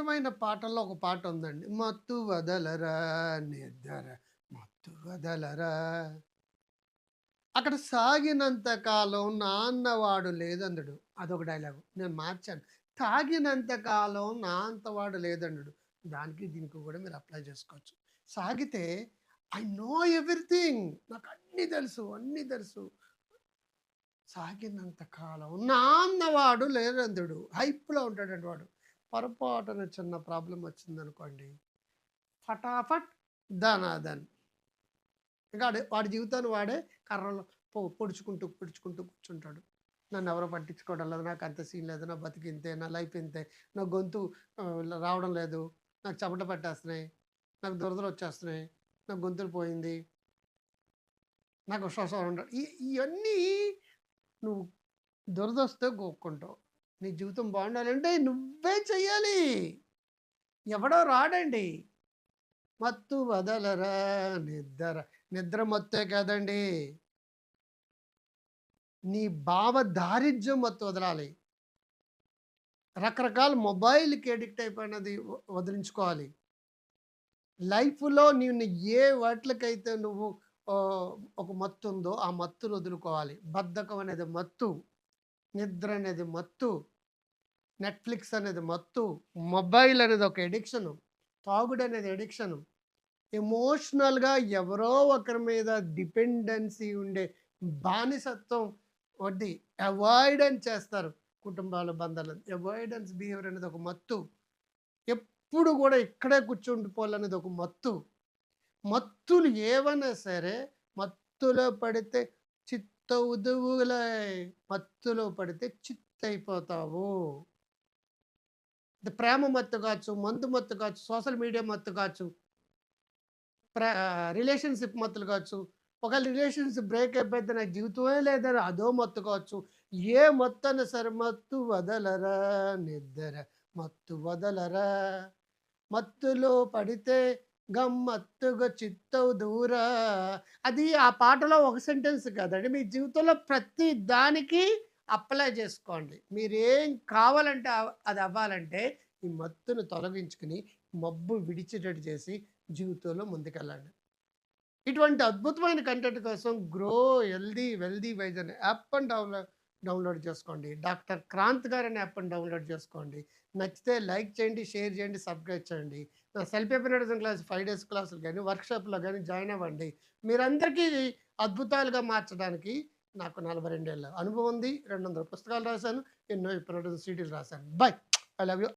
ఇష్టమైన పాటల్లో ఒక పాట ఉందండి. మత్తు వదలరా నిద్ర మత్తు వదలరా. అక్కడ సాగినంత కాలం నాన్నవాడు లేదన్నాడు. అదొక డైలాగు. నేను మార్చాను. తాగినంత కాలం నా అంతవాడు లేదండు దానికి దీనికి కూడా మీరు అప్లై చేసుకోవచ్చు. సాగితే ఐ నో ఎవ్రీథింగ్. నాకు అన్నీ తెలుసు అన్నీ తెలుసు. సాగినంత కాలం నా అన్నవాడు లేదందుడు హైప్లో ఉంటాడండి వాడు. పొరపాటున చిన్న ప్రాబ్లం వచ్చిందనుకోండి ఫటాఫట్ దానాదన్ ఇంకా వాడి- జీవితాన్ని వాడే కర్రలో పొడుచుకుంటూ పొడుచుకుంటూ కూర్చుంటాడు. నన్ను ఎవరో పట్టించుకోవడం లేదు నాకు అంత సీన్ లేదు నా బతికి ఇంతే నా లైఫ్ ఇంతే నా గొంతు రావడం లేదు నాకు చెమట పట్టేస్తున్నాయి నాకు దురదలు వచ్చేస్తున్నాయి నాకు గొంతులు పోయింది నాకు శ్వాస ఉండడం ఇవన్నీ నువ్వు దురదొస్తే గోక్కుంటావు. నీ జీవితం బాగుండాలంటే నువ్వే చెయ్యాలి. ఎవడో రాడండి. మత్తు వదలరా నిద్ర నిద్ర మత్తే కాదండి. నీ భావ దారిద్ర్యం మత్తు వదలాలి. రకరకాల మొబైల్కి ఎడిక్ట్ అయిపోయినది వదిలించుకోవాలి. లైఫ్లో నేను ఏ వాటికైతే నువ్వు ఒక మత్తు ఉందో ఆ మత్తును వదులుకోవాలి. బద్ధకం అనేది మత్తు. నిద్ర అనేది మత్తు. నెట్ఫ్లిక్స్ అనేది మత్తు. మొబైల్ అనేది ఒక ఎడిక్షను. తాగుడు అనేది ఎడిక్షను. ఎమోషనల్గా ఎవరో ఒకరి మీద డిపెండెన్సీ ఉండే బానిసత్వం వడ్డీ అవాయిడెన్స్ చేస్తారు కుటుంబాల బంధాలు. అవాయిడెన్స్ బిహేవియర్ అనేది ఒక మత్తు. ఎప్పుడు కూడా ఇక్కడే కూర్చుండిపోవాలనేది ఒక మత్తు. మత్తులు ఏవైనా సరే మత్తులో పడితే ఉదువుల మత్తులో పడితే చిత్తైపోతావు. ప్రేమ మత్తు కావచ్చు మందు మత్తు కావచ్చు సోషల్ మీడియా మత్తు కావచ్చు ప్ర రిలేషన్షిప్ మత్తులు కావచ్చు. ఒకవేళ రిలేషన్షిప్ బ్రేక్ అయిపోతే నాకు జీవితమే లేదని అదో మత్తు కావచ్చు. ఏ మత్తు అన్న సరే మత్తు వదలరా నిద్ర మత్తు వదలరా. మత్తులో పడితే గమ్మత్తుగా చిత్తవు దూరా. అది ఆ పాటలో ఒక సెంటెన్స్ కదండి. మీ జీవితంలో ప్రతి దానికి అప్లై చేసుకోండి. మీరేం కావాలంటే అది అవ్వాలంటే ఈ మత్తును తొలగించుకుని మబ్బు విడిచేటట్టు చేసి జీవితంలో ముందుకెళ్ళండి. ఇటువంటి అద్భుతమైన కంటెంట్ కోసం గ్రో హెల్దీ వెల్దీ వైజ్ అనే యాప్ అండ్ డౌన్లోడ్ డౌన్లోడ్ చేసుకోండి. డాక్టర్ క్రాంత్ గారు అనే యాప్ని డౌన్లోడ్ చేసుకోండి. నచ్చితే లైక్ చేయండి షేర్ చేయండి సబ్స్క్రైబ్ చేయండి. నా self hypnotism class five days క్లాసులు కానీ వర్క్షాప్లో కానీ జాయిన్ అవ్వండి. మీరందరికీ అద్భుతాలుగా మార్చడానికి నాకు నలభై రెండేళ్ళ అనుభవం ఉంది. రెండు వందల పుస్తకాలు రాశాను. ఎన్నో ఎపినటిజం సీడీలు రాశాను. బై! I love you.